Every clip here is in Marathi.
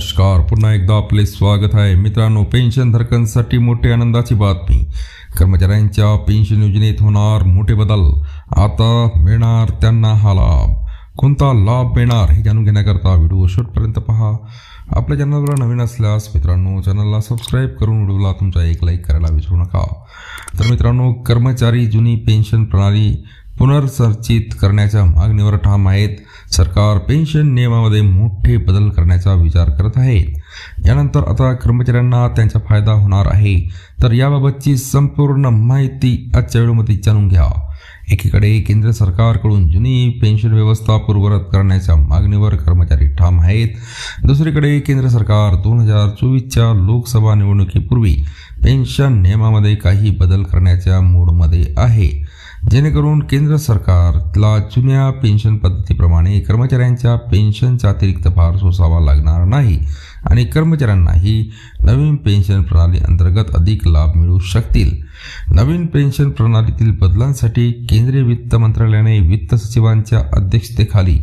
नमस्कार. पुन्हा एकदा आपले स्वागत आहे. मित्रांनो पेन्शन धारकांसाठी मोठी आनंदाची बातमी. कर्मचाऱ्यांच्या पेन्शन योजनेत होणार मोठे बदल. आता मिळणार त्यांना हा लाभ. कोणता लाभ मिळणार हे जाणून घेण्याकरता व्हिडिओ शेवटपर्यंत पहा. आपल्या चॅनलवर नवीन असल्यास मित्रांनो चॅनलला सबस्क्राईब करून व्हिडिओला तुमचा एक लाईक करायला विसरू नका. तर मित्रांनो कर्मचारी जुनी पेन्शन प्रणाली पुनर्सर्चित करण्याच्या मागणीवर ठाम आहेत. सरकार पेन्शन नियमामध्ये मोठे बदल करण्याचा विचार करत आहे. यानंतर आता कर्मचाऱ्यांना त्यांचा फायदा होणार आहे. तर याबाबतची संपूर्ण माहिती आजच्या व्हिडिओमध्ये जाणून घ्या. एकीकडे केंद्र सरकारकडून जुनी पेन्शन व्यवस्था पूर्वरत करण्याच्या मागणीवर कर्मचारी ठाम आहेत. दुसरीकडे केंद्र सरकार दोन हजार चोवीसच्या लोकसभा निवडणुकीपूर्वी पेन्शन नियमामध्ये काही बदल करण्याच्या मूडमध्ये आहे. जेणेकरून केंद्र सरकारला जुन्या पेन्शन पद्धतीप्रमाणे कर्मचाऱ्यांच्या पेन्शनचा अतिरिक्त भार सोसावा लागणार नाही आणि कर्मचाऱ्यांनाही नवीन पेन्शन प्रणाली अंतर्गत अधिक लाभ मिळू शकतील. नवीन पेन्शन प्रणालीतील बदलांसाठी केंद्रीय वित्त मंत्रालयाने वित्त सचिवांच्या अध्यक्षतेखाली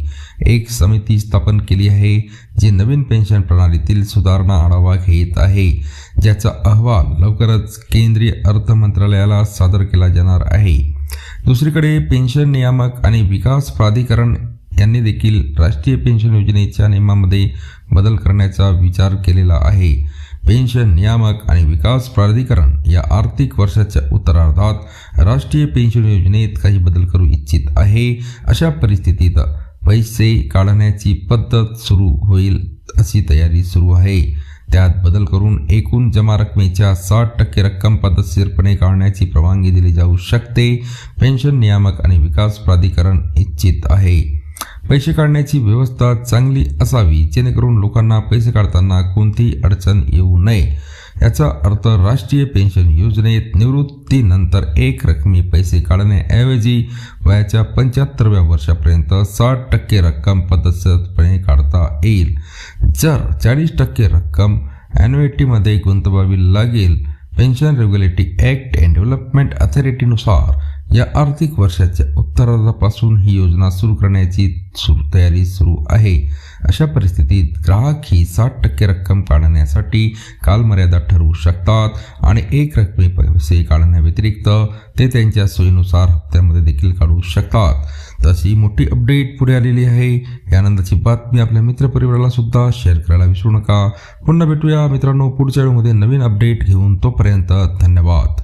एक समिती स्थापन केली आहे जी नवीन पेन्शन प्रणालीतील सुधारणा आढावा घेत आहे. ज्याचा अहवाल लवकरच केंद्रीय अर्थ मंत्रालयाला सादर केला जाणार आहे. दुसरीकडे पेन्शन नियामक आणि विकास प्राधिकरण यांनी देखील राष्ट्रीय पेन्शन योजनेच्या नियमामध्ये बदल करण्याचा विचार केलेला आहे. पेन्शन नियामक आणि विकास प्राधिकरण या आर्थिक वर्षाच्या उत्तरार्धात राष्ट्रीय पेन्शन योजनेत काही बदल करू इच्छित आहे. अशा परिस्थितीत पैसे काढण्याची पद्धत सुरू होईल अशी तयारी सुरू आहे. त्यात बदल करून एकूण जमा रकमेच्या साठ टक्के रक्कम पद्धतशीरपणे काढण्याची परवानगी दिली जाऊ शकते. पेन्शन नियामक आणि विकास प्राधिकरण इच्छित आहे. पैसे काढण्याची व्यवस्था चांगली असावी जेणेकरून लोकांना पैसे काढताना कोणतीही अडचण येऊ नये. याचा अर्थ राष्ट्रीय पेन्शन योजनेत निवृत्तीनंतर एक रकमी पैसे काढण्याऐवजी वयाच्या पंच्याहत्तरव्या वर्षापर्यंत साठ टक्के रक्कम पद्धतशीरपणे काढता येईल. जर चाळीस टक्के रक्कम ॲन्युएटीमध्ये गुंतवावी लागेल pension regulatory act and development अथॉरिटीनुसार या आर्थिक वर्षाच्या उत्तरार्धापासून ही योजना सुरू करण्याची सुरू तयारी सुरू आहे. अशा परिस्थितीत ग्राहक ही साठ टक्के रक्कम काढण्यासाठी कालमर्यादा ठरवू शकतात आणि एक रकमी पैसे काढण्याव्यतिरिक्त ते त्यांच्या सोयीनुसार हप्त्यामध्ये देखील काढू शकतात. तशी मोठी अपडेट पुढे आलेली आहे. यानंतरची बातमी आपल्या मित्रपरिवाराला सुद्धा शेअर करायला विसरू नका. पुन्हा भेटूया मित्रांनो पुढच्या वेळेमध्ये नवीन अपडेट घेऊन तोपर्यंत धन्यवाद.